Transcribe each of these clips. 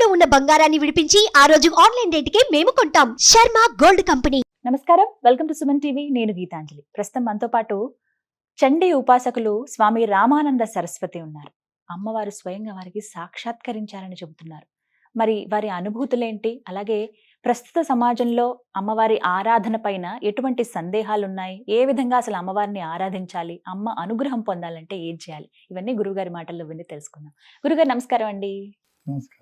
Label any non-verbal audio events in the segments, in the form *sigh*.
తాకట్టులో ఉన్న బంగారాన్ని విడిపించి ఆ రోజు ఆన్లైన్ రేటుకే మేము కొంటాం. Sharma gold company. నమస్కారం. Welcome to Suman TV. నేను గీతాంజలి. ప్రస్తుతం మనతో పాటు చండీ ఉపాసకులు స్వామి రామానంద సరస్వతి ఉన్నారు. అమ్మవారు స్వయంగా వారికి సాక్షాత్కరించారని చెబుతున్నారు. మరి వారి అనుభూతులేంటి? అలాగే ప్రస్తుత సమాజంలో అమ్మవారి ఆరాధన పైన ఎటువంటి సందేహాలు ఉన్నాయి ఏ విధంగా అసలు అమ్మవారిని ఆరాధించాలి? అమ్మ అనుగ్రహం పొందాలంటే ఏం చేయాలి? ఇవన్నీ గురుగారి మాటల్లో విని తెలుసుకుందాం. గురుగారు నమస్కారం అండి. నమస్కారం.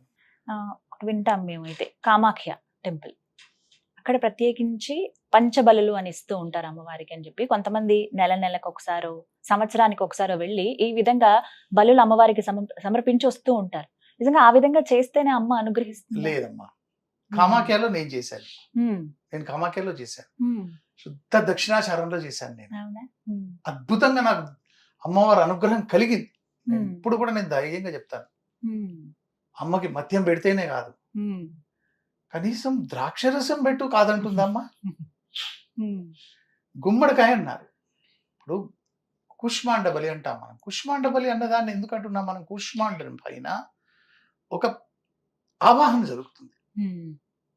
వింటాం మేమైతే. కామాఖ్య టెంపుల్. అక్కడ ప్రత్యేకించి పంచబలులు అని ఇస్తూ ఉంటారు అమ్మవారికి అని చెప్పి. కొంతమంది నెల నెలకు ఒకసారో సంవత్సరానికి ఒకసారో వెళ్ళి ఈ విధంగా బలులు అమ్మవారికి సమ- సమర్పించి వస్తూ ఉంటారు. నిజంగా ఆ విధంగా చేస్తేనే అమ్మ అనుగ్రహిస్తుంది. లేదమ్మా. కామాఖ్యలో నేను చేశాను. నేను కామాఖ్యలో చేశాను. శుద్ధ దక్షిణాచారంలో చేశాను నేను. అద్భుతంగా నాకు అమ్మవారి అనుగ్రహం కలిగింది. ఇప్పుడు కూడా నేను ధైర్యంగా చెప్తాను. అమ్మకి మద్యం పెడితేనే కాదు. కనీసం ద్రాక్షరసం పెట్టు కాదంటుందమ్మా. *laughs* గుమ్మడికాయ అన్నారు. ఇప్పుడు కుష్మాండ బలి అంటాం మనం. కుష్మాండ బలి అన్నదాన్ని ఎందుకు అంటున్నాం మనం? కుష్మాండం పైన ఒక ఆవాహన జరుగుతుంది.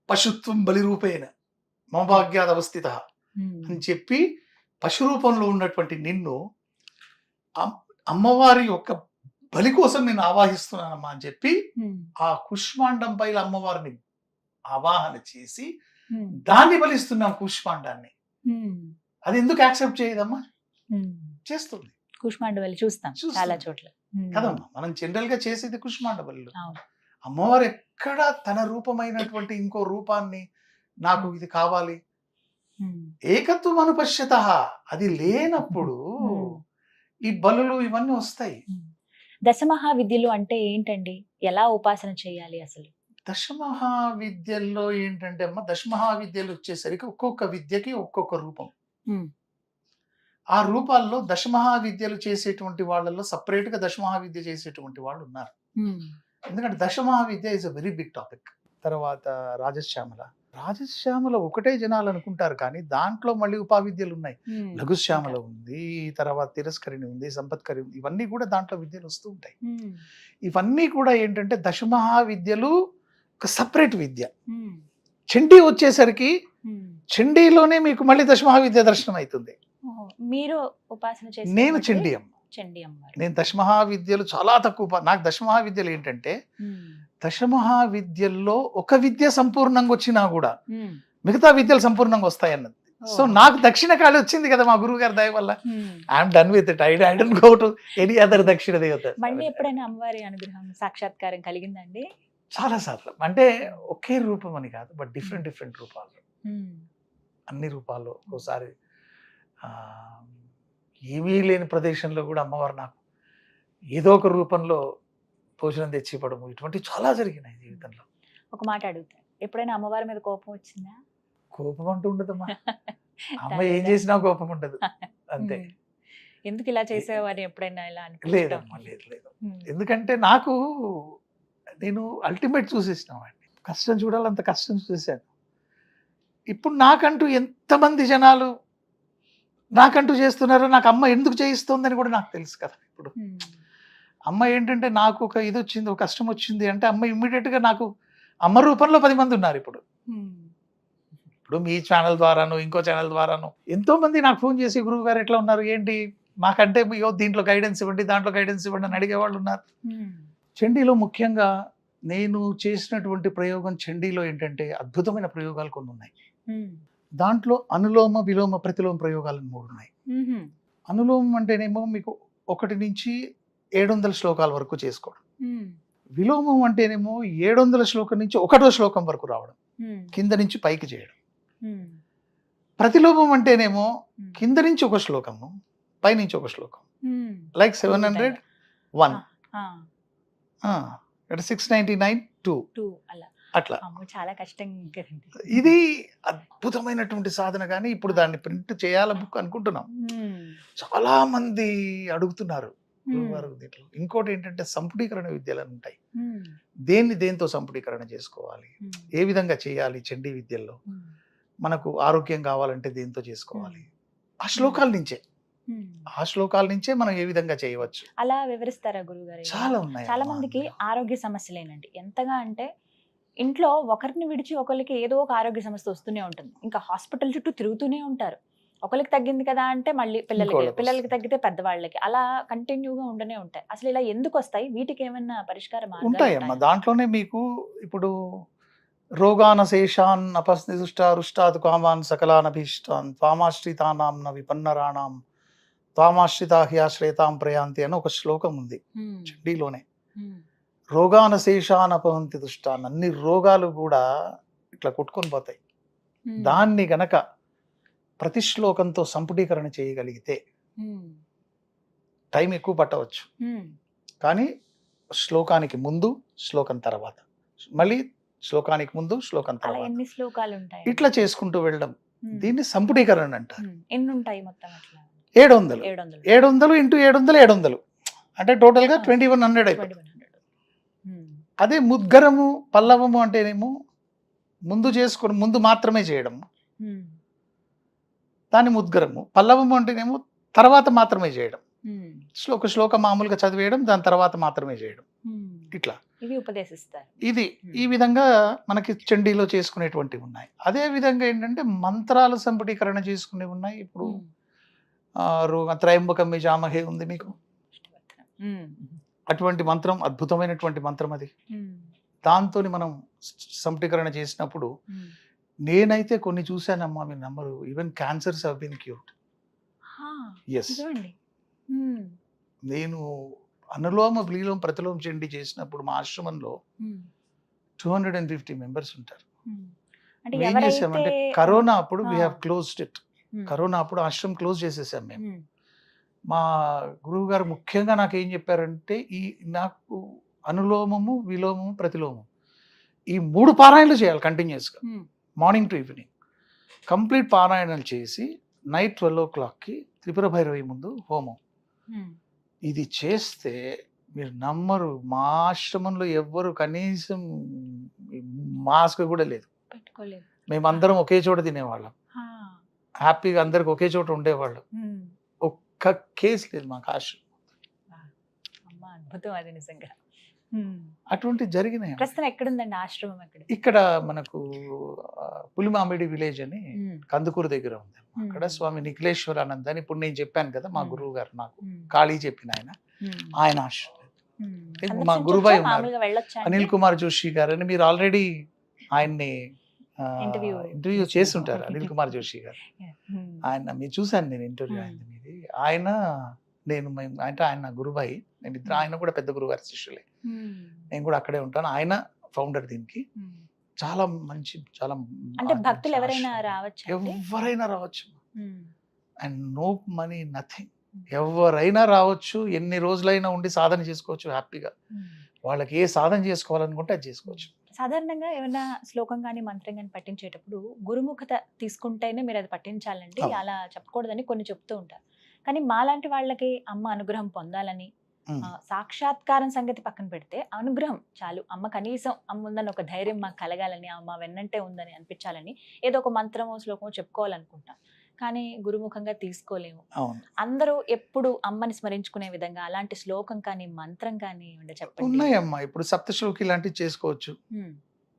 పశుత్వం బలి రూపేణ మమభాగ్యాద అవస్థిత అని చెప్పి పశు రూపంలో ఉన్నటువంటి నిన్ను అమ్- అమ్మవారి యొక్క బలి కోసం నేను ఆవాహిస్తున్నానమ్మా అని చెప్పి ఆ కుష్మాండం పైన అమ్మవారిని ఆవాహన చేసి దాన్ని బలిస్తున్నాం కుష్మాండాన్ని. అది ఎందుకు యాక్సెప్ట్ చేయదమ్మా. చేస్తుంది. కూష్మాండ వెళ్ళి చూస్తాం. చాలా చోట్ల. కదమ్మా మనం జనరల్గా చేసేది కుష్మాండ బలిలో. అమ్మవారు ఎక్కడ తన రూపమైనటువంటి ఇంకో రూపాన్ని నాకు ఇది కావాలి. ఏకత్వం అనుపశ్యత. అది లేనప్పుడు. ఈ బలులు ఇవన్నీ వస్తాయి. దశమహావిద్యలు అంటే ఏంటండి? ఎలా ఉపాసన చేయాలి అసలు? దశమహావిద్యల్లో ఏంటంటే అమ్మ దశమహావిద్యలు వచ్చేసరికి ఒక్కొక్క విద్యకి ఒక్కొక్క రూపం. ఆ రూపాల్లో దశమహావిద్యలు చేసేటువంటి వాళ్ళల్లో సపరేట్గా దశమహావిద్య చేసేటువంటి వాళ్ళు ఉన్నారు. ఎందుకంటే Dashamahavidya is a very big topic. తర్వాత రాజశ్యామల. రాజశ్యామల ఒకటే జనాలు అనుకుంటారు కానీ దాంట్లో మళ్ళీ ఉపావిద్యలు ఉన్నాయి. లఘుశ్యామల ఉంది తర్వాత తిరస్కరిణి ఉంది సంపత్కరి ఉంది. ఇవన్నీ కూడా దాంట్లో విద్యలు వస్తూ ఉంటాయి. ఇవన్నీ కూడా ఏంటంటే దశమహావిద్యలు ఒక సపరేట్ విద్య. చండీ వచ్చేసరికి. చండీలోనే మీకు మళ్ళీ దశమహావిద్య దర్శనం అవుతుంది. మీరు ఉపాసన నేను చండీ అమ్మ నేను దశమహావిద్యలు చాలా తక్కువ నాకు దశమహావిద్యలు ఏంటంటే ఉమ్, దశమహావిద్యల్లో ఒక విద్య సంపూర్ణంగా వచ్చినా కూడా మిగతా విద్యలు సంపూర్ణంగా వస్తాయన్నది సో. నాకు దక్షిణ కాళి వచ్చింది కదా మా గురువు గారి దయ వల్ల. I'm done with it I I don't go to any other దక్షిణ దేవత. మళ్ళీ ఎప్పుడైనా అమ్మవారి అనుగ్రహం సాక్షాత్కారం కలిగిందండి? చాలా సార్లు. అంటే ఒకే రూపం అని కాదు బట్ డిఫరెంట్ డిఫరెంట్ రూపాలు. అన్ని రూపాల్లో ఒకసారి ఏమీ లేని ప్రదేశంలో కూడా అమ్మవారు నాకు ఏదో ఒక రూపంలో భోజనం తెచ్చి ఇవ్వడము ఇటువంటి చాలా జరిగినాయి జీవితంలో. ఒక మాట అడుగుతా. ఎప్పుడైనా అమ్మవారి మీద కోపం వచ్చిందా? కోపం అంటూ ఉండదమ్మా. *laughs* అమ్మ ఏం చేసినా కోపం ఉండదు. అంతే. ఎందుకు ఇలా చేసేవారు ఎప్పుడైనా ఇలా? లేదమ్మా లేదు లేదు. ఎందుకంటే నాకు నేను అల్టిమేట్ చూసేసిన వాడిని కష్టం చూడాలంత కష్టం చూసేసాను ఇప్పుడు నాకంటూ ఎంతమంది జనాలు నాకంటూ చేస్తున్నారో నాకు అమ్మ ఎందుకు చేయిస్తోందని కూడా నాకు తెలుసు కదా ఇప్పుడు. అమ్మ ఏంటంటే నాకు ఒక ఇది వచ్చింది ఒక కష్టం వచ్చింది అంటే అమ్మ immediate గా నాకు అమ్మ రూపంలో పది మంది ఉన్నారు ఇప్పుడు. ఇప్పుడు మీ ఛానల్ ద్వారాను ఇంకో ఛానల్ ద్వారాను ఎంతో మంది నాకు ఫోన్ చేసి గురువు గారు ఎట్లా ఉన్నారు? ఏంటి? మాకంటే అయ్యో దీంట్లో గైడెన్స్ ఇవ్వండి దాంట్లో గైడెన్స్ ఇవ్వండి అని అడిగేవాళ్ళు ఉన్నారు. చండీలో ముఖ్యంగా నేను చేసినటువంటి ప్రయోగం చండీలో ఏంటంటే అద్భుతమైన ప్రయోగాలు కొన్ని ఉన్నాయి. దాంట్లో అనులోమ విలోమ ప్రతిలోమ ప్రయోగాలు మూడు ఉన్నాయి. అనులోమం అంటేనేమో మీకు ఒకటి నుంచి ఏడు వందల శ్లోకాల వరకు చేసుకోవడం. విలోమం అంటేనేమో ఏడు వందల శ్లోకం నుంచి ఒకటో శ్లోకం వరకు రావడం. కింద నుంచి పైకి చేయడం. ఉమ్, ప్రతిలోమం అంటేనేమో. కింద నుంచి ఒక శ్లోకము పైనుంచి ఒక శ్లోకం. Like seven hundred one. అంటే సిక్స్ నైన్టీ నైన్ టూ. అట్లా. చాలా కష్టం ఇది అద్భుతమైనటువంటి సాధన కానీ ఇప్పుడు దాన్ని ప్రింట్ చేయాల బుక్ అనుకుంటున్నాం. చాలా మంది అడుగుతున్నారు. దీంట్లో. ఇంకోటి ఏంటంటే సంపుటీకరణ విద్యలు ఉంటాయి. దేన్ని దేంతో సంపుటీకరణ చేసుకోవాలి? ఏ విధంగా చేయాలి చండీ విద్యల్లో? మనకు ఆరోగ్యం కావాలంటే దేంతో చేసుకోవాలి? ఆ శ్లోకాల నుంచే. ఆ శ్లోకాల నుంచే మనం ఏ విధంగా చేయవచ్చు? అలా వివరిస్తారా గురుగారు చాలా ఉన్నాయి చాలా మందికి. ఆరోగ్య సమస్యలేనండి. ఎంతగా అంటే ఇంట్లో ఒకరిని విడిచి ఒకరికి ఏదో ఒక ఆరోగ్య సమస్య వస్తూనే ఉంటుంది. ఇంకా హాస్పిటల్ చుట్టూ తిరుగుతూనే ఉంటారు. ఒకరికి తగ్గింది కదా అంటే మళ్ళీ పిల్లలకి పిల్లలకి తగ్గితే పెద్దవాళ్ళకి. అలా కంటిన్యూగా ఉండనే ఉంటాయి. అసలు ఇలా ఎందుకు వస్తాయి? వీటికి ఏమైనా పరిష్కార ఉంటాయమ్మా. ఉంటాయా? దాంట్లోనే మీకు ఇప్పుడు రోగాన శేషాన్ అపస్నిదుష్టారుష్టాత్ కామాన్ సకలానభీష్టాన్ త్వామాశ్రితానాం విపన్నరాణాం త్వామాశ్రితా హ్యాశ్రేతాం ప్రయాంతి అని ఒక శ్లోకం ఉంది చండీలోనే. రోగాన శేషాన్ అపహంతి దుష్టాన్ అన్ని రోగాలు కూడా ఇట్లా కొట్టుకొని పోతాయి. దాన్ని గనక ప్రతి శ్లోకంతో సంపుటీకరణ చేయగలిగితే టైం ఎక్కువ పట్టవచ్చు. కానీ శ్లోకానికి ముందు శ్లోకం తర్వాత. మళ్ళీ శ్లోకానికి ముందు శ్లోకం తర్వాత. ఎన్ని శ్లోకాలు ఉంటాయి ఇట్లా చేసుకుంటూ వెళ్ళడం. దీన్ని సంపుటీకరణ అంటారు. ఉమ్, ఎన్ని ఉంటాయి మొత్తం అట్లా? ఏడు వందలు ఏడు వందలు ఇంటూ ఏడు వందలు ఏడు వందలు అంటే టోటల్గా. ట్వంటీ వన్ హండ్రెడ్ అయిపోతుంది. 2100. ఉమ్, అదే ముద్గరము పల్లవము అంటేనేమో ముందు చేసుకుని ముందు మాత్రమే చేయడం దాన్ని ముద్గరము. పల్లవము అంటేనేమో తర్వాత మాత్రమే చేయడం. శ్లోక శ్లోక మామూలుగా చదివేయడం దాని తర్వాత మాత్రమే చేయడం. ఇట్లా. ఇవి ఉపదేశిస్తారు. ఇది ఈ విధంగా మనకి చండీలో చేసుకునేటువంటివి ఉన్నాయి. అదే విధంగా ఏంటంటే మంత్రాల సంపుటీకరణ చేసుకునేవి ఉన్నాయి. ఇప్పుడు త్రయంబకం మీ జామహే ఉంది మీకు? అటువంటి మంత్రం అద్భుతమైనటువంటి మంత్రం అది. దాంతో మనం సంపుటీకరణ చేసినప్పుడు. నేనైతే కొన్ని చూశానమ్మా మీ number even cancers have been cured హా, ఎస్ నేను అనులోమ విలీలం ప్రతిలోమ చెండి చేసినప్పుడు మా ఆశ్రమంలో two hundred and fifty members ఉంటారు. ఏం చేసామంటే కరోనా అప్పుడు we. Have closed it corona అప్పుడు ఆశ్రమం క్లోజ్ చేసేసాం మేము. మా గురువు గారు ముఖ్యంగా నాకు ఏం చెప్పారంటే ఈ నాకు అనులోమము విలోమము ప్రతిలోమం ఈ మూడు పారాయణలు చేయాలి కంటిన్యూస్గా మార్నింగ్ టు ఈవినింగ్. కంప్లీట్ పారాయణలు చేసి నైట్ ట్వెల్వ్ ఓ క్లాక్కి త్రిపుర భైరవి ముందు హోమం. ఇది చేస్తే మీరు నమ్మరు మా ఆశ్రమంలో ఎవ్వరు కనీసం మాస్క్ కూడా లేదు. మేమందరం ఒకే చోట తినేవాళ్ళం. హ్యాపీగా అందరికి ఒకే చోట ఉండేవాళ్ళం. ఒక్క కేసు లేదు మాకు ఆశ్రమం. అద్భుతం అది నిజంగా. అటువంటి జరిగినాయి ప్రస్తుతం ఎక్కడుందండి ఆశ్రమం ఎక్కడ ఇక్కడ మనకు పులిమామిడి విలేజ్ అని కందుకూరు దగ్గర ఉంది అక్కడ. స్వామి నిఖిలేశ్వరానంద్ అని ఇప్పుడు నేను చెప్పాను కదా మా. గురువు గారు నాకు. కాళీ చెప్పిన ఆయన. ఆయన ఆశ్రమం. మా? గురుబాయ్ ఉన్నారు. అనిల్ కుమార్ జోషి గారు అని మీరు ఆల్రెడీ ఆయన్ని ఇంటర్వ్యూ చేస్తుంటారు అనిల్ కుమార్ జోషి గారు. ఆయన మీరు చూశాను నేను ఇంటర్వ్యూ. ఆయన మీది. ఆయన నేను అంటే ఆయన నా గురుబాయి. నేను ఇద్దరు ఆయన కూడా పెద్ద గురువు గారి శిష్యులే. నేను కూడా అక్కడే ఉంటాను. ఆయన ఫౌండర్ దీనికి. చాలా మంచి చాలా అంటే భక్తులు ఎవరైనా. రావచ్చా? ఎవరైనా రావచ్చు. అండ్ నో మనీ నథింగ్ ఎవరైనా రావచ్చు ఎన్ని రోజులైనా ఉండి సాధన చేసుకోవచ్చు హ్యాపీగా. వాళ్ళకి ఏ సాధన చేసుకోవాలనుకుంటే అది చేసుకోవచ్చు. సాధారణంగా ఏమైనా శ్లోకం కానీ మంత్రం కానీ పట్టించేటప్పుడు గురుముఖత తీసుకుంటేనే మీరు అది పట్టించాలండి అవును. అలా చెప్పకూడదని కొన్ని చెప్తూ ఉంటారు. కానీ మాలాంటి వాళ్ళకి అమ్మ అనుగ్రహం పొందాలని సాక్షాత్కారం సంగతి పక్కన పెడితే అనుగ్రహం చాలు. అమ్మ కనీసం అమ్మ ఉందని ఒక ధైర్యం మాకు కలగాలని అమ్మ వెన్నంటే ఉందని అనిపించాలని ఏదో ఒక మంత్రమో శ్లోకమో చెప్పుకోవాలనుకుంటాం. కానీ గురుముఖంగా తీసుకోలేము. అందరూ ఎప్పుడు అమ్మని స్మరించుకునే విధంగా అలాంటి శ్లోకం కానీ మంత్రం కానీ చెప్పండి. ఉన్నాయమ్మా. ఇప్పుడు సప్తశ్లోకి ఇలాంటివి చేసుకోవచ్చు.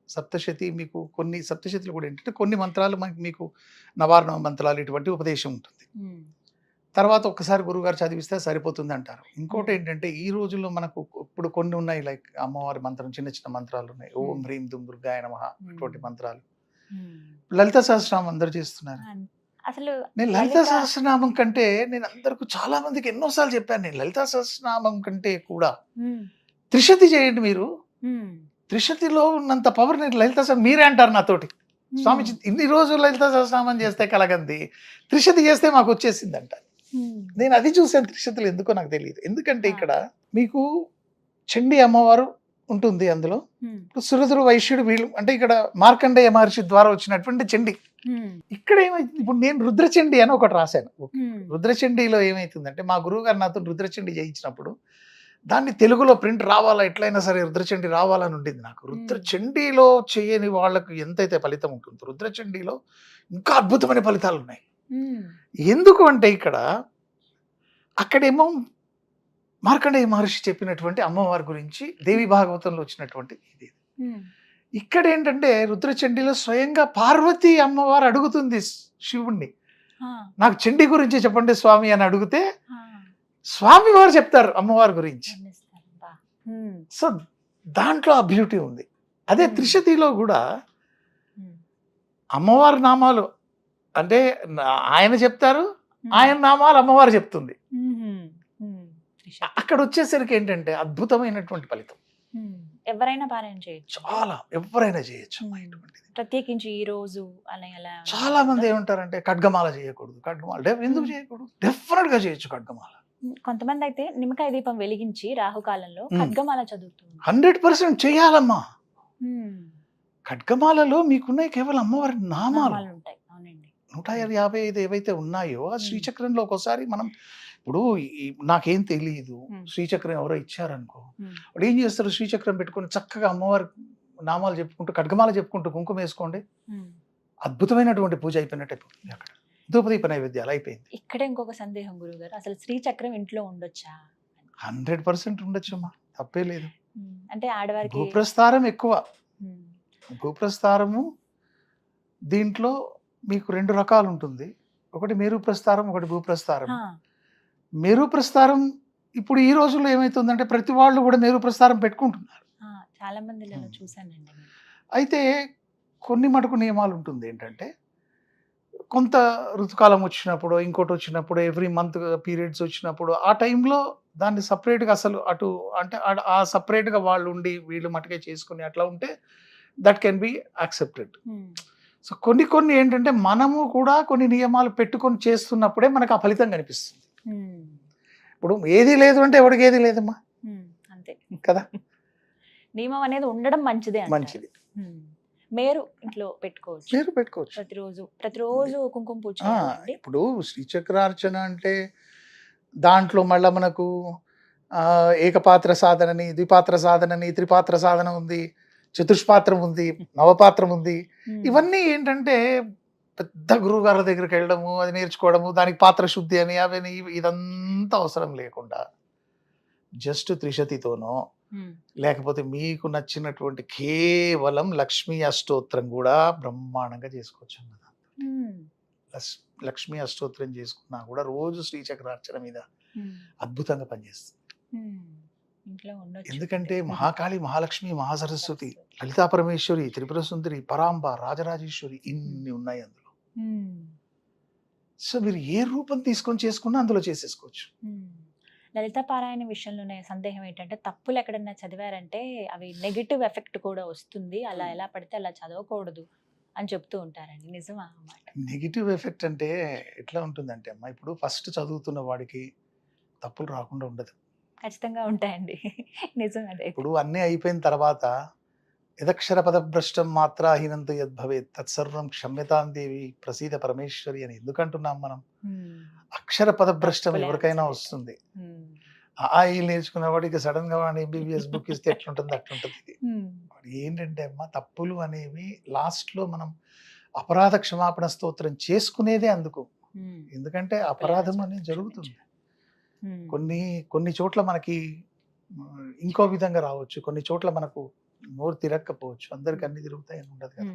సప్తశతి మీకు కొన్ని సప్తశతిలో కూడా ఏంటంటే కొన్ని మంత్రాలు మీకు నవారణ మంత్రాలు ఇటువంటి ఉపదేశం ఉంటుంది. తర్వాత ఒక్కసారి గురువుగారు చదివిస్తే సరిపోతుంది అంటారు ఇంకోటి. ఏంటంటే ఈ రోజుల్లో మనకు ఇప్పుడు కొన్ని ఉన్నాయి లైక్ అమ్మవారి మంత్రం చిన్న చిన్న మంత్రాలు ఉన్నాయి. ఓం. హ్రీం దుమ్ దుర్గాయ నమః అటువంటి. మంత్రాలు. లలిత సహస్రనామం అందరు చేస్తున్నారు. అసలు నేను లలిత సహస్రనామం కంటే నేను అందరికి చాలా మందికి ఎన్నోసార్లు చెప్పాను నేను లలిత సహస్రనామం కంటే కూడా. త్రిశతి చేయండి మీరు. త్రిశతిలో ఉన్నంత పవర్ నేను లలిత మీరే అంటారు నాతోటి. స్వామి ఇన్ని రోజులు లలిత సహస్రనామం చేస్తే కలగంది. త్రిశతి చేస్తే మాకు వచ్చేసింది అంట ఉమ్, నేను అది చూసాను త్రిశతులు ఎందుకో నాకు తెలియదు ఎందుకంటే. ఇక్కడ మీకు చండి అమ్మవారు ఉంటుంది అందులో. సురధురు వైశ్యుడు వీళ్ళు అంటే ఇక్కడ మార్కండేయ మహర్షి ద్వారా వచ్చినటువంటి చండి. ఇక్కడ ఏమైంది? ఇప్పుడు నేను రుద్రచండి అని ఒకటి రాశాను. రుద్రచండీలో ఏమైతుందంటే మా గురువు గారు నాతో రుద్రచండి చేయించినప్పుడు దాన్ని తెలుగులో ప్రింట్ రావాలా ఎట్లయినా సరే రుద్రచండి రావాలని ఉండింది నాకు. రుద్రచండీలో చేయని వాళ్ళకు ఎంతైతే ఫలితం ఉంటుందో రుద్రచండీలో ఇంకా అద్భుతమైన ఫలితాలు ఉన్నాయి ఎందుకు అంటే ఇక్కడ అక్కడేమో మార్కండేయ మహర్షి చెప్పినటువంటి అమ్మవారి గురించి దేవి భాగవతంలో వచ్చినటువంటి ఇది. ఇక్కడ ఏంటంటే రుద్రచండిలో స్వయంగా పార్వతి అమ్మవారు అడుగుతుంది శివుణ్ణి. నాకు చండి గురించి చెప్పండి స్వామి అని అడిగితే స్వామి వారు చెప్తారు అమ్మవారి గురించి. సో దాంట్లో ఆ బ్యూటీ ఉంది. అదే. త్రిశతిలో కూడా అమ్మవారి నామాలు అంటే ఆయన చెప్తారు. ఆయన నామాలు అమ్మవారు చెప్తుంది. అక్కడ వచ్చేసరికి ఏంటంటే అద్భుతమైనటువంటి ఫలితం. ఎవరైనా పారాయణ చేయొచ్చు. చాలా ఎవరైనా చేయొచ్చు. ప్రత్యేకించి ఈ రోజు అలా చాలా మంది ఏమంటారంటే ఖడ్గమాల చేయకూడదు ఖడ్గమాల ఎందుకు. చేయకూడదు? డెఫినెట్గా చేయొచ్చు ఖడ్గమాల. కొంతమంది అయితే నిమ్మకాయ దీపం వెలిగించి రాహుకాలంలో. ఖడ్గమాల చదువుతుంది. హండ్రెడ్ పర్సెంట్ చేయాలమ్మా. ఖడ్గమాలలో మీకున్నాయి కేవలం అమ్మవారి నామాలు. ఉంటాయి నూట యాభై ఐదు ఏవైతే ఉన్నాయో ఆ. శ్రీచక్రంలో ఒకసారి మనం ఇప్పుడు నాకేం తెలియదు. శ్రీచక్రం ఎవరో ఇచ్చారనుకో. వాడు ఏం చేస్తారు? శ్రీచక్రం పెట్టుకొని చక్కగా అమ్మవారి నామాలు చెప్పుకుంటూ ఖడ్గమాల చెప్పుకుంటూ కుంకుమ వేసుకోండి. అద్భుతమైనటువంటి పూజ అయిపోయినట్టు అయిపోతుంది అక్కడ. ధూపదీప నైవేద్యాలు అయిపోయింది. ఇక్కడే ఇంకొక సందేహం గురువు గారు అసలు శ్రీచక్రం ఇంట్లో ఉండొచ్చా? హండ్రెడ్ పర్సెంట్ ఉండొచ్చమ్మా. తప్పే లేదు. అంటే ఆడవారికి భూప్రస్థారం ఎక్కువ. భూప్రస్థారము దీంట్లో మీకు రెండు రకాలు ఉంటుంది ఒకటి మేరు ప్రస్థారం ఒకటి భూప్రస్థారం. ఆ, మేరు ప్రస్థారం ఇప్పుడు ఈ రోజుల్లో ఏమైతుందంటే ప్రతి వాళ్ళు కూడా మేరు ప్రస్థారం పెట్టుకుంటున్నారు చాలా మంది. అయితే కొన్ని మటుకు నియమాలు ఉంటుంది ఏంటంటే కొంత ఋతుకాలం వచ్చినప్పుడు ఇంకోటి వచ్చినప్పుడు ఎవ్రీ మంత్ పీరియడ్స్ వచ్చినప్పుడు ఆ టైంలో దాన్ని సపరేట్గా అసలు అటు అంటే ఆ- సపరేట్గా వాళ్ళు ఉండి వీళ్ళు మటుకే చేసుకుని అట్లా ఉంటే that can be accepted. So కొన్ని కొన్ని ఏంటంటే మనము కూడా కొన్ని నియమాలు పెట్టుకొని చేస్తున్నప్పుడే మనకు ఆ ఫలితం కనిపిస్తుంది. ఇప్పుడు ఏది లేదు అంటే ఎవరికి ఏది లేదమ్మా? అంతే. కదా? నియమం అనేది ఉండడం మంచిదే. మంచిది. మేరు ఇంట్లో పెట్టుకోవచ్చు. మీరు పెట్టుకోవచ్చు. ప్రతిరోజు ప్రతిరోజు కుంకుమ పూజ ఇప్పుడు శ్రీచక్రార్చన అంటే దాంట్లో మళ్ళా మనకు ఏకపాత్ర సాధనని ద్విపాత్ర సాధనని త్రిపాత్ర సాధన ఉంది. చతుష్పాత్రం ఉంది నవపాత్రం ఉంది. ఇవన్నీ ఏంటంటే పెద్ద గురువు గారి దగ్గరికి వెళ్ళడము అది నేర్చుకోవడము దానికి పాత్ర శుద్ధి అని అవని ఇదంతా అవసరం లేకుండా జస్ట్ త్రిశతితోనో లేకపోతే మీకు నచ్చినటువంటి కేవలం లక్ష్మీ అష్టోత్తరం కూడా బ్రహ్మాండంగా చేసుకోవచ్చు లక్ష్మీ అష్టోత్తరం చేసుకున్నా కూడా రోజు శ్రీచక్రార్చన మీద అద్భుతంగా పనిచేస్తుంది. ఎందుకంటే. మహాకాళి మహాలక్ష్మి మహాసరస్వతి లలితా పరమేశ్వరి త్రిపుర సుందరి పరాంబ రాజరాజేశ్వరి ఇన్ని ఉన్నాయి అందులో. సో మీరు ఏ రూపం తీసుకొని చేసుకున్నా అందులో చేసేసుకోవచ్చు. లలిత పారాయణ విషయంలోనే సందేహం ఏంటంటే తప్పులు ఎక్కడన్నా చదివారంటే అవి నెగిటివ్ ఎఫెక్ట్ కూడా వస్తుంది. అలా ఎలా పడితే అలా చదవకూడదు అని చెప్తూ ఉంటారండి. నిజమా అన్నమాట నెగిటివ్ ఎఫెక్ట్ అంటే ఎట్లా ఉంటుందంటే అమ్మా ఇప్పుడు ఫస్ట్ చదువుతున్న వాడికి తప్పులు రాకుండా ఉండదు. ఖచ్చితంగా ఉంటాయండి. నిజం అదే ఇప్పుడు అన్నీ అయిపోయిన తర్వాత యదక్షర పదభ్రష్టం మాత్రాహీనంత యద్భవేత్ తత్సర్వం క్షమ్యతాం దేవి ప్రసీద పరమేశ్వరి అని ఎందుకంటున్నాం మనం? అక్షర పదభ్రష్టం ఎవరికైనా వస్తుంది. ఆ ఈ నేర్చుకున్న వాడికి సడన్గా వాడిని ఎంబీబీఎస్ బుక్ ఇస్తే ఎట్లుంటుంది? అట్లుంటుంది ఏంటంటే అమ్మా తప్పులు అనేవి లాస్ట్లో మనం అపరాధ క్షమాపణ స్తోత్రం చేసుకునేదే అందుకు. ఎందుకంటే అపరాధం అనేది జరుగుతుంది. కొన్ని కొన్ని చోట్ల మనకి ఇంకో విధంగా రావచ్చు. కొన్ని చోట్ల మనకు నోరు తిరగకపోవచ్చు అందరికి అన్ని తిరుగుతాయని ఉండదు కదా.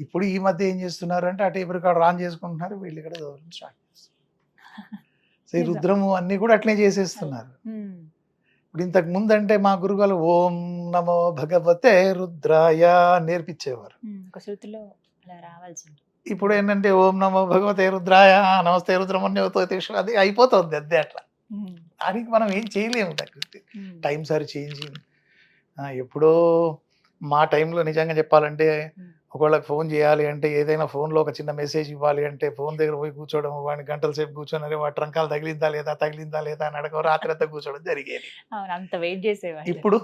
ఇప్పుడు ఈ మధ్య ఏం చేస్తున్నారు అంటే అటు ఎవరి కాడ రాన్ చేసుకుంటున్నారు వీళ్ళు ఇక్కడ చదవడం స్టార్ట్ చేస్తున్నారు. సో ఈ. రుద్రము అన్ని కూడా అట్లే చేసేస్తున్నారు. ఇప్పుడు ఇంతకు ముందు అంటే మా గురుగారు ఓం నమో భగవతే రుద్రాయ నేర్పించేవారు. ఇప్పుడు ఏంటంటే ఓం నమో భగవతే రుద్రాయ నమస్తే రుద్రమన్యవతో అది అయిపోతుంది అంతే అట్లా. దానికి మనం ఏం చేయలేము దగ్గర ఉమ్, టైం సారి చేంజ్ ఎప్పుడో మా టైంలో నిజంగా చెప్పాలంటే. ఒకవేళకి ఫోన్ చేయాలి అంటే ఏదైనా ఫోన్లో ఒక చిన్న మెసేజ్ ఇవ్వాలి అంటే ఫోన్ దగ్గర పోయి కూర్చోవడం వాడిని గంటల సేపు కూర్చొని వాటి ట్రంకాలు తగిలిందా లేదా తగిలిందా లేదా అని అడగ రాత్రి అంతా కూర్చోవడం జరిగేది. అంత వెయిట్ ఇప్పుడు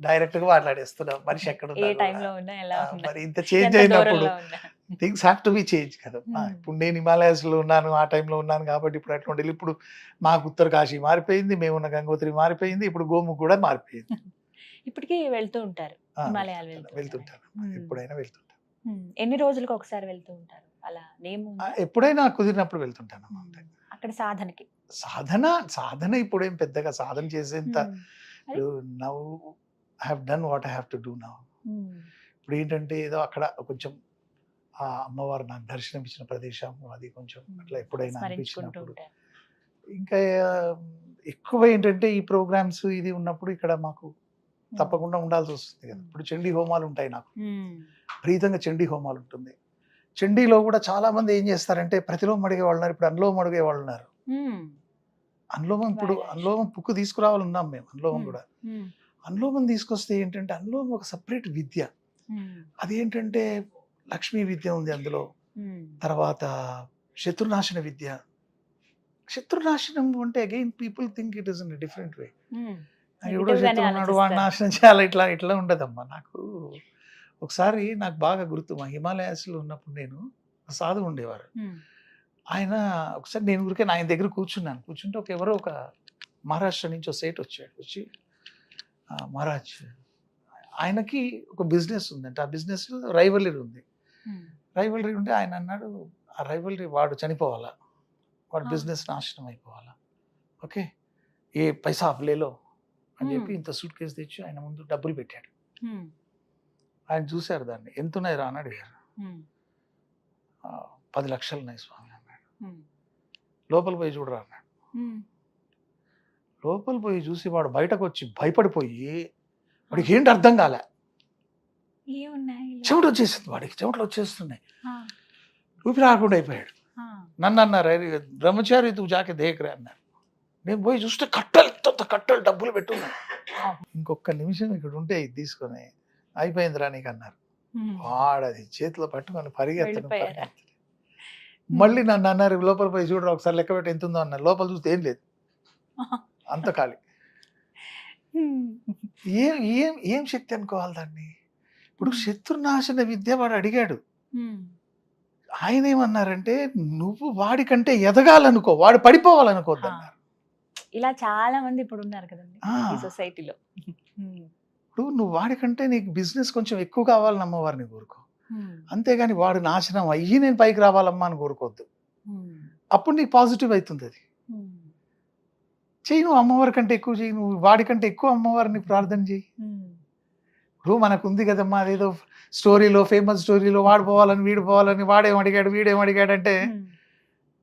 డైరెక్ట్గా మాట్లాడేస్తున్నాం. మనిషి *laughs* ఎక్కడ మరి ఇంత చేంజ్ అయినప్పుడు things have to be change కదా. ఇప్పుడు నేను హిమాలయాస్లో ఉన్నాను ఆ టైంలో ఉన్నాను కాబట్టి ఇప్పుడు అట్లా ఉండాలి ఇప్పుడు మాకు ఉత్తర కాశీ మారిపోయింది మేమున్న గంగోత్రి మారిపోయింది ఇప్పుడు గోము కూడా మారిపోయింది. *laughs* ఇప్పటికీ వెళ్తూ ఉంటారు ఆ, హిమాలయాలు వెళ్తూ వెళ్తుంటాను Hmm. ఎప్పుడైనా వెళ్తుంటాను ఉమ్, ఎన్ని రోజులకు ఒకసారి వెళ్తూ ఉంటారు? అలా నేమ్ ఆ, ఎప్పుడైనా కుదిరినప్పుడు వెళ్తుంటాను. అక్కడ సాధనకి. సాధన సాధన ఇప్పుడేం పెద్దగా సాధన చేసేంత now I have done what I have to do now ఇప్పుడు ఏంటంటే ఏదో అక్కడ కొంచెం ఆ అమ్మవారు నాకు దర్శనం ఇచ్చిన ప్రదేశం అది కొంచెం అట్లా ఎప్పుడైనా అనిపించినప్పుడు ఇంకా ఎక్కువ ఏంటంటే ఈ ప్రోగ్రామ్స్ ఇది ఉన్నప్పుడు ఇక్కడ మాకు తప్పకుండా ఉండాల్సి వస్తుంది కదా ఇప్పుడు చండీ హోమాలు ఉంటాయి నాకు ఉమ్. విపరీతంగా చండీ హోమాలు ఉంటుంది చండీలో కూడా చాలా మంది ఏం చేస్తారంటే ప్రతిలోమం అడిగే వాళ్ళు ఉన్నారు ఇప్పుడు అనులోమం అడిగే వాళ్ళు ఉన్నారు. అనులోమం ఇప్పుడు. అనులోమం పుక్కు తీసుకురావాలి ఉన్నాం మేము అనులోమం. కూడా. అనులోమం తీసుకొస్తే ఏంటంటే అనులోమం ఒక సపరేట్ విద్య. అదేంటంటే లక్ష్మీ విద్య ఉంది అందులో. తర్వాత శత్రునాశన విద్య శత్రునాశనం అంటే again people think it is in different way. ఎవడో శత్రువు ఉన్నాడు వాడిని ఆలోచిస్తారు. నాశనం చేయాలి ఇట్లా ఇట్లా ఉండదమ్మా నాకు ఒకసారి నాకు బాగా గుర్తు మా హిమాలయాస్లో ఉన్నప్పుడు నేను సాధువు ఉండేవారు. ఆయన ఒకసారి నేను ఊరికే ఆయన దగ్గర కూర్చున్నాను కూర్చుంటే ఒక ఎవరో ఒక మహారాష్ట్ర నుంచి ఒక సేట్ వచ్చాడు వచ్చి "ఆ, మహారాజ్ ఆయనకి ఒక బిజినెస్ ఉందంట ఆ బిజినెస్ రైవలరీ ఉంది. రైవలరీ ఉంటే ఆయన అన్నాడు ఆ రైవలరీ వాడు చనిపోవాలా? వాడు. బిజినెస్ నాశనం అయిపోవాలా? ఓకే ఏ పైసా అప్లేలో అని చెప్పి. ఇంత సూట్ కేసు తెచ్చి ఆయన ముందు డబ్బులు పెట్టాడు. ఆయన చూశారు దాన్ని. ఎంత ఉన్నాయి రా? అని అడిగారు ఉమ్. "ఆ, పది లక్షలు ఉన్నాయి స్వామి అన్నాడు. లోపల పోయి చూడరా? అన్నాడు. లోపల పోయి చూసి వాడు బయటకు వచ్చి భయపడిపోయి వాడికి ఏంటి అర్థం కాలే? చెమట వచ్చేసింది వాడికి. చెమటలు వచ్చేస్తున్నాయి. ఊపిరి ఆకుండా అయిపోయాడు. నన్ను అన్నారు "అరే, బ్రహ్మచారి తూ జాకే దేకరే అన్నారు. నేను పోయి చూస్తే కట్టలు ఇంత కట్టలు డబ్బులు పెట్టున్నాను ఇంకొక నిమిషం ఇక్కడ ఉంటే ఇది తీసుకొని అయిపోయిందిరా నీకు అన్నారు. వాడది చేతిలో పట్టుకొని పరిగెత్తను. మళ్ళీ నన్ను అన్నారు లోపల పోయి చూడరా ఒకసారి లెక్క పెట్టి ఎంత ఉందో అన్నారు. లోపల చూస్తే ఏం లేదు. అంత ఖాళీ. ఏం ఏం ఏం శక్తి అనుకోవాలి దాన్ని? ఇప్పుడు శత్రునాశన విద్య వాడు అడిగాడు. ఆయన ఏమన్నారంటే నువ్వు వాడికంటే ఎదగాలనుకో వాడు. అన్నారు ఇలా చాలా మంది ఇప్పుడు ఉన్నారు కదండి సొసైటీలో. ఇప్పుడు నువ్వు వాడికంటే నీకు బిజినెస్ కొంచెం ఎక్కువ కావాలని అమ్మవారిని కోరుకో. అంతేగాని వాడు నాశనం అయ్యి నేను పైకి రావాలమ్మా అని కోరుకోవద్దు. అప్పుడు నీకు పాజిటివ్ అవుతుంది అది. చెయ్యి నువ్వు అమ్మవారి కంటే ఎక్కువ చెయ్యి నువ్వు వాడికంటే ఎక్కువ అమ్మవారిని ప్రార్థన చెయ్యి. ఇప్పుడు మనకు ఉంది కదమ్మా అదేదో స్టోరీలో ఫేమస్ స్టోరీలో వాడు పోవాలని వీడు పోవాలని వాడేం అడిగాడు వీడేం అడిగాడు అంటే ఉమ్.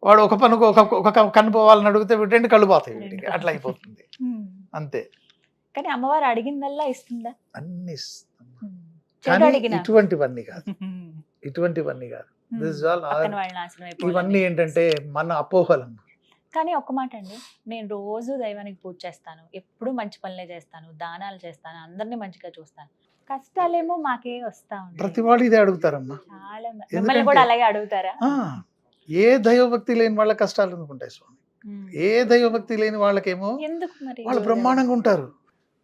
వాడు ఒక పనుకు ఒక ఒక కన్ను పోవాలని అడిగితే రెండు కళ్ళు పోతాయి వీడికి. అట్లా అయిపోతుంది. అంతే. కానీ అమ్మవారు అడిగిందల్లా ఇస్తుందా? అన్ని ఇటువంటివన్నీ కాదు. ఇటువంటివన్నీ కాదు. ఇవన్నీ ఏంటంటే మన అపోహలమ్మ కానీ ఒక్క మాట అండి నేను రోజు దైవానికి పూజ చేస్తాను. ఎప్పుడు మంచి పనులే చేస్తాను. దానాలు చేస్తాను. అందరినీ మంచిగా చూస్తాను. కష్టాలేమో మాకే వస్తా ఉంటాయి. ప్రతి వాళ్ళు ఇదే అడుగుతారమ్మా. చాలా మిమ్మల్ని కూడా అలాగే అడుగుతారా? ఆ, ఏ దైవభక్తి లేని వాళ్ళ కష్టాలు ఎందుకుంటాయి స్వామి? ఉమ్. ఏ దైవభక్తి లేని వాళ్ళకేమో ఎందుకు మరి? వాళ్ళు బ్రహ్మాండంగా ఉంటారు.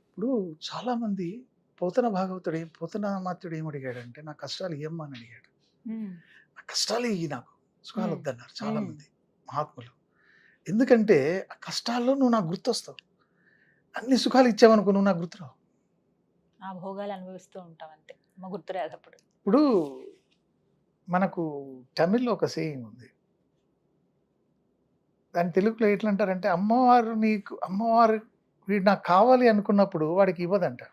ఇప్పుడు చాలా మంది పోతన భాగవతుడు ఏం పోతన మాత్రుడు ఏం అడిగాడంటే నా కష్టాలు ఇయ్యమ్మా అని అడిగాడు. ఉమ్. నా కష్టాలు ఇయ్యి నాకు. సుఖాలు. వద్దన్నారు చాలా. మంది మహాత్ములు. ఎందుకంటే ఆ కష్టాల్లో నువ్వు నాకు గుర్తొస్తావు. అన్ని సుఖాలు ఇచ్చావనుకో నువ్వు నాకు గుర్తురావు. ఆ భోగాలు అనుభవిస్తూ ఉంటాం అంతే. మా గుర్తురాదు అప్పుడు ఇప్పుడు మనకు తమిళ్ళో ఒక సేయింగ్ ఉంది. దాని తెలుగులో ఎట్లా అంటారంటే అమ్మవారు నీకు అమ్మవారు వీడు నాకు కావాలి అనుకున్నప్పుడు వాడికి ఇవ్వదంట.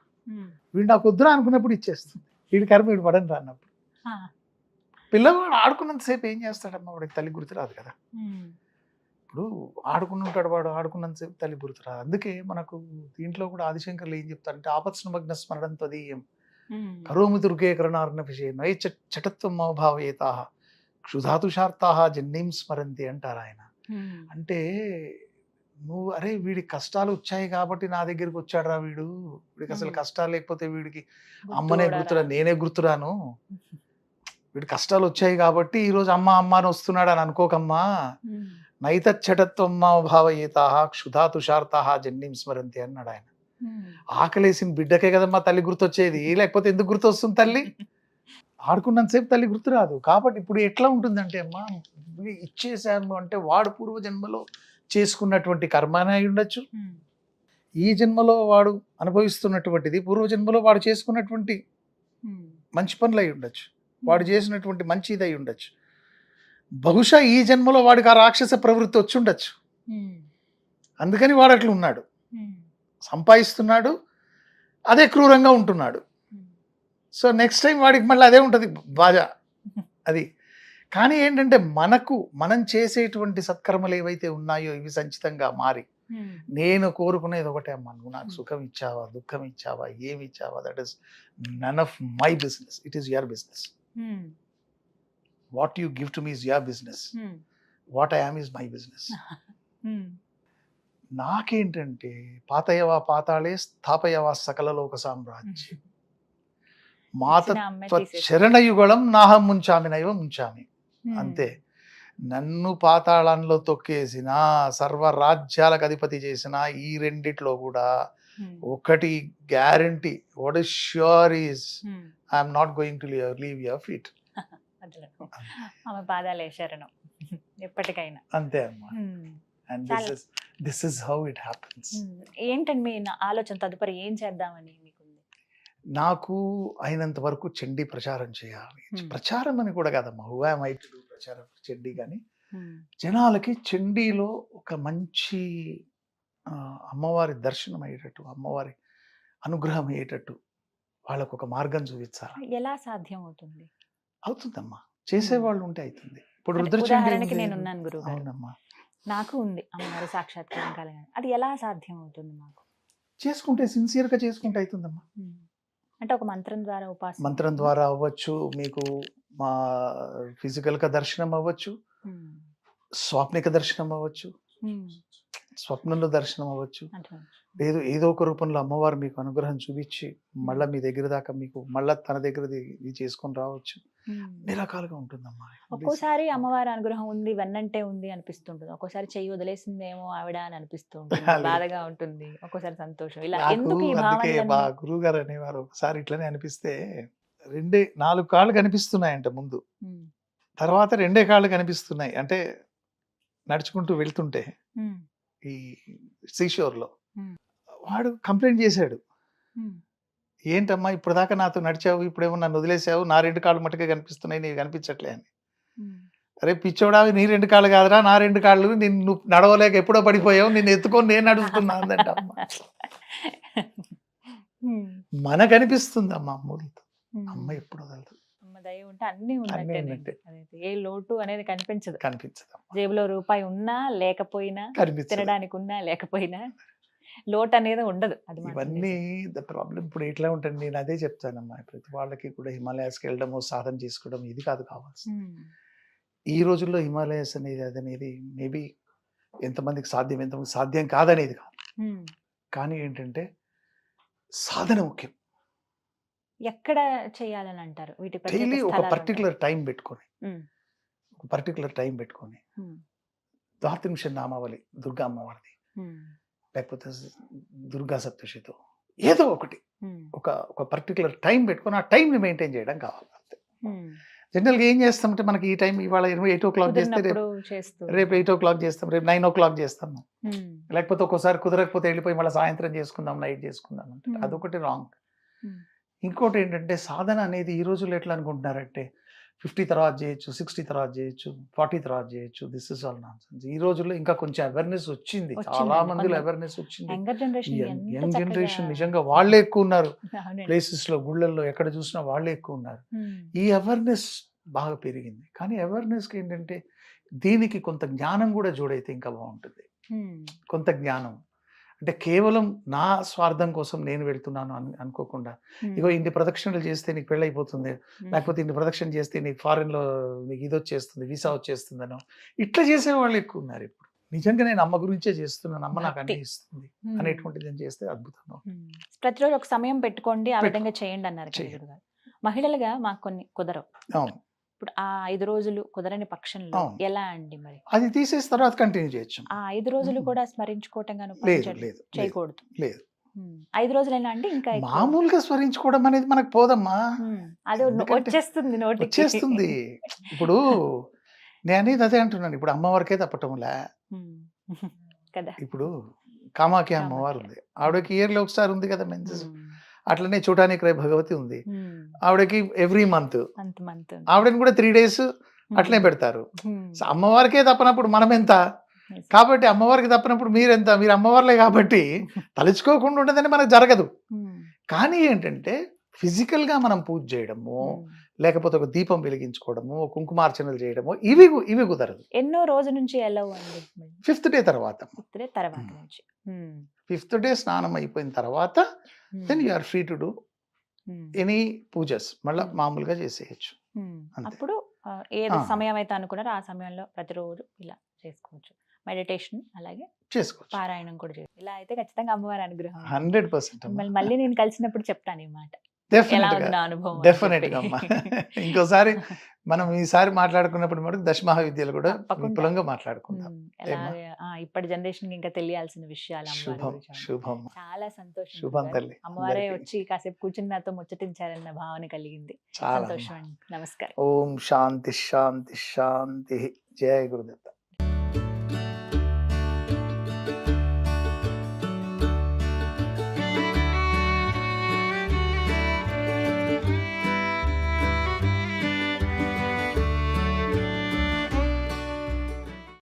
వీడు నాకు వద్దురా అనుకున్నప్పుడు ఇచ్చేస్తుంది. వీడి కర్మ వీడు పడని రాన్నప్పుడు ఆ. పిల్లవాడు ఆడుకున్నంతసేపు ఏం చేస్తాడమ్మా? వాడికి తల్లి గుర్తు రాదు కదా. ఇప్పుడు ఆడుకుని ఉంటాడు వాడు ఆడుకున్నంతసేపు తల్లి గుర్తు రాదు అందుకే మనకు దీంట్లో కూడా ఆదిశంకర్లు ఏం చెప్తారంటే ఆపత్స్నమగ్న స్మరణం తదీయం ఉమ్. కరోమి దుర్గే కరుణార్ణపిషే నై చ చటత్వం భావయేతా క్షుధాతుషార్తా జన్మీం స్మరంతి అంటారు ఆయన. అంటే నువ్వు అరే వీడి కష్టాలు వచ్చాయి కాబట్టి నా దగ్గరికి వచ్చాడురా వీడు వీడికి అసలు. కష్టాలు లేకపోతే వీడికి అమ్మనే గుర్తురా. నేనే గుర్తురాను వీడి కష్టాలు వచ్చాయి కాబట్టి ఈరోజు అమ్మ అమ్మ అని వస్తున్నాడు అని అనుకోకమ్మా. నైతచ్చటత్వం భావయేతా క్షుధా తుషార్తా జన్మీం స్మరంతి అన్నాడు ఆయన. ఆకలేసిన బిడ్డకే కదమ్మా తల్లి గుర్తొచ్చేది. *laughs* లేకపోతే ఎందుకు గుర్తొస్తుంది తల్లి? ఆడుకున్నంతసేపు తల్లి గుర్తురాదు కాబట్టి ఇప్పుడు ఎట్లా ఉంటుందంటే అమ్మా ఇచ్చేసాము అంటే వాడు పూర్వజన్మలో చేసుకున్నటువంటి కర్మ అయి ఉండొచ్చు. ఈ జన్మలో వాడు అనుభవిస్తున్నటువంటిది పూర్వజన్మలో వాడు చేసుకున్నటువంటి. మంచి పనులు అయి ఉండొచ్చు. వాడు చేసినటువంటి మంచిది అయి ఉండొచ్చు. బహుశా ఈ జన్మలో వాడికి ఆ రాక్షస ప్రవృత్తి వచ్చి ఉండొచ్చు. అందుకని వాడు అట్లా ఉన్నాడు. సంపాదిస్తున్నాడు అదే క్రూరంగా ఉంటున్నాడు. సో నెక్స్ట్ టైం వాడికి మళ్ళీ అదే ఉంటుంది బాజా అది కానీ ఏంటంటే మనకు మనం చేసేటువంటి సత్కర్మలు ఏవైతే ఉన్నాయో ఇవి సంచితంగా మారి నేను కోరుకునేది ఒకటే అమ్మా నువ్వు నాకు Hmm. సుఖం ఇచ్చావా దుఃఖం ఇచ్చావా ఏమి ఇచ్చావా that is none of my business it is your business what you give to me is your business what I am is my business నాకేంటంటే పాతయవా పాతాళే స్థాపయవా సకల లోక సామ్రాజ్యం. మాత ఇచ్చిన అమ్మే తీసేసి. చరణయుగళం నాహం ముంచామి నైవ ముంచామి. ఉమ్, అంతే. నన్ను పాతాళంలో తొక్కేసిన సర్వ రాజ్యాలకు అధిపతి చేసిన ఈ రెండిట్లో కూడా ఉమ్, ఒకటి guarantee what is sure is I'm not going to leave your feet. వదలను. ఆమె పాదాలే శరణం ఎప్పటికైనా. అంతే అమ్మా. And this is this is how it happens. ఏంటండి మీ నా- ఆలోచన తదుపరి ఏం చేద్దామని మీకుంది? నాకు అయినంత వరకు చెండి ప్రచారం చేయాలి. ప్రచారం అని కూడా కాదమ్మా. హూ ఐ టు ప్రచారం చెండి కానీ జనాలకి చండీలో ఒక మంచి అమ్మవారి దర్శనం అయ్యేటట్టు అమ్మవారి అనుగ్రహం అయ్యేటట్టు వాళ్ళకు ఒక మార్గం చూపించాలి ఎలా సాధ్యం అవుతుంది అవుతుందమ్మా. చేసేవాళ్ళు ఉంటే అవుతుంది ఇప్పుడు రుద్రచండీ. నేను ఉన్నాను గురువు గారు. అవునమ్మా. నాకు ఉంది అమ్మవారి సాక్షాత్కారం కలగాలి అది ఎలా సాధ్యం అవుతుంది మాకు? చేసుకుంటే సిన్సియర్గా చేసుకుంటే అవుతుందమ్మా. అంటే ఒక మంత్రం ద్వారా ఉపాసన. మంత్రం ద్వారా అవ్వచ్చు మీకు మా ఫిజికల్గా దర్శనం అవ్వచ్చు స్వాప్నిక దర్శనం అవ్వచ్చు స్వప్నంలో దర్శనం అవ్వచ్చు. లేదు ఏదో ఒక రూపంలో అమ్మవారు మీకు అనుగ్రహం చూపించి మళ్ళీ మీ దగ్గర దాకా మీకు మళ్ళా తన దగ్గర ఇది చేసుకొని రావచ్చు. అన్ని రకాలుగా ఉంటుందమ్మా. ఒక్కోసారి అమ్మవారి అనుగ్రహం ఉంది వెన్నంటే ఉంది అనిపిస్తుంటుంది. ఒక్కోసారి చెయ్యి వదిలేసిందేమో ఆవిడ అని అనిపిస్తూ ఉంటుంది *laughs* అలాగే. బాధగా ఉంటుంది ఒక్కోసారి సంతోషం. ఇలా ఎందుకు అందుకే మా గురువు గారు అనేవారు ఒకసారి ఇట్లనే అనిపిస్తే రెండే నాలుగు కాళ్ళు కనిపిస్తున్నాయంట ముందు. తర్వాత రెండే కాళ్ళు కనిపిస్తున్నాయి. అంటే నడుచుకుంటూ వెళ్తుంటే ఈ సీషోర్లో Hmm. వాడు కంప్లైంట్ చేశాడు. ఏంటమ్మా ఇప్పుడు దాకా నాతో నడిచావు? ఇప్పుడేమో నన్ను వదిలేసావు? నా రెండు కాళ్ళు మట్టుగా కనిపిస్తున్నాయి నీవు కనిపించట్లే అని. అరే పిచ్చోడా నీ రెండు కాళ్ళు కాదురా నా రెండు కాళ్ళు నువ్వు నడవలేక ఎప్పుడో పడిపోయావు నిన్ను ఎత్తుకొని నేను నడుస్తున్నా అందంట అమ్మ. మనకు అనిపిస్తుంది అమ్మ అమ్మూరితో అమ్మ ఎప్పుడు వదలదు. అన్ని ఉన్నట్టే. ఏ లోటు అనేది కనిపించదు. కనిపించదు. జేబులో రూపాయి ఉన్నా లేకపోయినా తినడానికి ఉన్నా లేకపోయినా లోటు అనేది ఉండదు అది ఇవన్నీ. ద ప్రాబ్లం ఇప్పుడు ఎట్లా ఉంటుంది. నేను అదే చెప్తానమ్మా. ప్రతి వాళ్ళకి కూడా హిమాలయాస్కి వెళ్ళడము సాధన చేసుకోవడం ఇది కాదు కావాల్సింది. ఉమ్, ఈ రోజుల్లో హిమాలయస్ అనేది అది అనేది మేబీ ఎంతమందికి సాధ్యం ఎంతమందికి సాధ్యం కాదనేది కాదు. కానీ ఏంటంటే సాధన ముఖ్యం. ఎక్కడ చేయాలని అంటారు వీటి డైలీ ఒక పర్టికులర్ టైం పెట్టుకొని. ఒక పర్టికులర్ టైం పెట్టుకొని. ఉమ్, ద్వాత్రింశ నామావళి దుర్గా అమ్మవారిది లేకపోతే దుర్గా సప్తశితో ఏదో ఒకటి. ఒక ఒక పర్టికులర్ టైం పెట్టుకొని ఆ టైంని మెయింటైన్ చేయడం కావాలి అంతే. జనరల్గా ఏం చేస్తామంటే మనకి ఈ టైం ఇవాళ ఇరవై ఎయిట్ ఓ క్లాక్ చేస్తే రేపు రేపు ఎయిట్ ఓ క్లాక్ చేస్తాం రేపు నైన్ ఓ క్లాక్ చేస్తాము లేకపోతే ఒక్కోసారి కుదరకపోతే వెళ్ళిపోయి మళ్ళీ సాయంత్రం చేసుకుందాం నైట్ చేసుకుందాం అంటే. అదొకటి రాంగ్. ఇంకోటి ఏంటంటే సాధన అనేది ఈ రోజుల్లో ఎట్లా అనుకుంటున్నారంటే ఫిఫ్టీ తర్వాత చేయొచ్చు సిక్స్టీ తర్వాత చేయొచ్చు ఫార్టీ తర్వాత చేయొచ్చు. దిస్ ఇస్ ఆల్ నాన్ ఈ రోజుల్లో ఇంకా కొంచెం అవేర్నెస్ వచ్చింది. చాలా మందిలో అవేర్నెస్ వచ్చింది. యంగ్ జనరేషన్ నిజంగా వాళ్ళే ఎక్కువ ఉన్నారు. ప్లేసెస్లో గుళ్ళల్లో ఎక్కడ చూసినా వాళ్ళే ఎక్కువ ఉన్నారు. ఈ అవేర్నెస్ బాగా పెరిగింది. కానీ అవేర్నెస్కి ఏంటంటే దీనికి కొంత జ్ఞానం కూడా జోడైతే ఇంకా బాగుంటుంది. కొంత జ్ఞానం. అంటే కేవలం నా స్వార్థం కోసం నేను వెళ్తున్నాను అని అనుకోకుండా ఇగో ఇన్ని ప్రదక్షిణలు చేస్తే నీకు పెళ్ళి అయిపోతుంది ఉమ్, లేకపోతే ఇన్ని ప్రదక్షిణ చేస్తే నీకు ఫారెన్లో నీకు ఇది వచ్చేస్తుంది వీసా వచ్చేస్తుందనో ఇట్లా చేసే వాళ్ళు ఎక్కువ ఉన్నారు ఇప్పుడు నిజంగా నేను అమ్మ గురించే చేస్తున్నాను అమ్మ నాకు అన్ని భక్తి. ఇస్తుంది ఉమ్, అనేటువంటిది నేను చేస్తే అద్భుతంగా. ఉమ్. ప్రతిరోజు ఒక సమయం పెట్టుకోండి ఆ. విధంగా చేయండి అన్నారు. మహిళలుగా మాకు కొన్ని కుదరవు అవును ఇప్పుడు ఆ ఐదు రోజులు కుదరని పక్షంలో. ఎలా అండి మరి అది తీసేసి తర్వాత కంటిన్యూ చేయొచ్చు ఆ ఐదు రోజులు. కూడా స్మరించుకోవటం గాను లేదు చేయకూడదు లేదు. ఐదు రోజులైనా అండి ఇంకా? మామూలుగా స్మరించుకోవడం అనేది మనకు పోదమ్మా. అదే వచ్చేస్తుంది నోటికి వచ్చేస్తుంది ఇప్పుడు *laughs* నేను అదే అంటున్నాను ఇప్పుడు అమ్మవారికే తప్పటంలే. *laughs* కదా ఇప్పుడు కామాఖ్య అమ్మవారు. ఉంది ఆవిడకి ఇయర్లో ఒకసారి ఉంది కదా మెన్సెస్. అట్లనే చూడడానికి రేపు భగవతి ఉంది. ఆవిడకి ఎవ్రీ మంత్. ఆవిడని కూడా త్రీ డేస్ అట్లనే పెడతారు. అమ్మవారికే తప్పనప్పుడు మనం ఎంత కాబట్టి అమ్మవారికి తప్పనప్పుడు మీరెంత? మీరు అమ్మవార్లే కాబట్టి *laughs* తలుచుకోకుండా ఉండదని మనకు జరగదు. కానీ ఏంటంటే ఫిజికల్గా మనం పూజ చేయడము. లేకపోతే ఒక దీపం వెలిగించుకోవడము కుంకుమార్చనలు చేయడము ఇవి ఇవి కుదరదు. ఎన్నో రోజు నుంచి ఎలా ఫిఫ్త్ డే తర్వాత. ఫిఫ్త్ డే తర్వాత ఉమ్. నుంచి. ఉమ్. ఫిఫ్త్ డే స్నానం అయిపోయిన తర్వాత. Then you are free to do. Any poojas మళ్ళీ. మామూలుగా చేసేయచ్చు. అప్పుడు ఏది. సమయం అయితే అనుకున్నారో ఆ సమయంలో ప్రతిరోజు ఇలా చేసుకోవచ్చు మెడిటేషన్ అలాగే చేసుకోవచ్చు పారాయణం కూడా చేయాలి ఇలా అయితే ఖచ్చితంగా అమ్మవారి అనుగ్రహం. హండ్రెడ్ పర్సెంట్ మళ్ళీ నేను కలిసినప్పుడు చెప్తాను ఈ మాట డెఫినెట్గా అమ్మా. ఇంకోసారి మనం ఈసారి మాట్లాడుకున్నప్పుడు మటుకు దశమహావిద్యలు కూడా. విపులంగా మాట్లాడుకుందాం. ఇప్పటి జనరేషన్కి ఇంకా తెలియాల్సిన విషయాలు శుభం. శుభం. చాలా సంతోషం శుభం. తల్లి అమ్మవారే. వచ్చి కాసేపు కూర్చుని నాతో ముచ్చటించారన్న భావన కలిగింది. చాలా సంతోషం నమస్కారం. ఓం శాంతి శాంతి శాంతి. జయ గురుదత్త.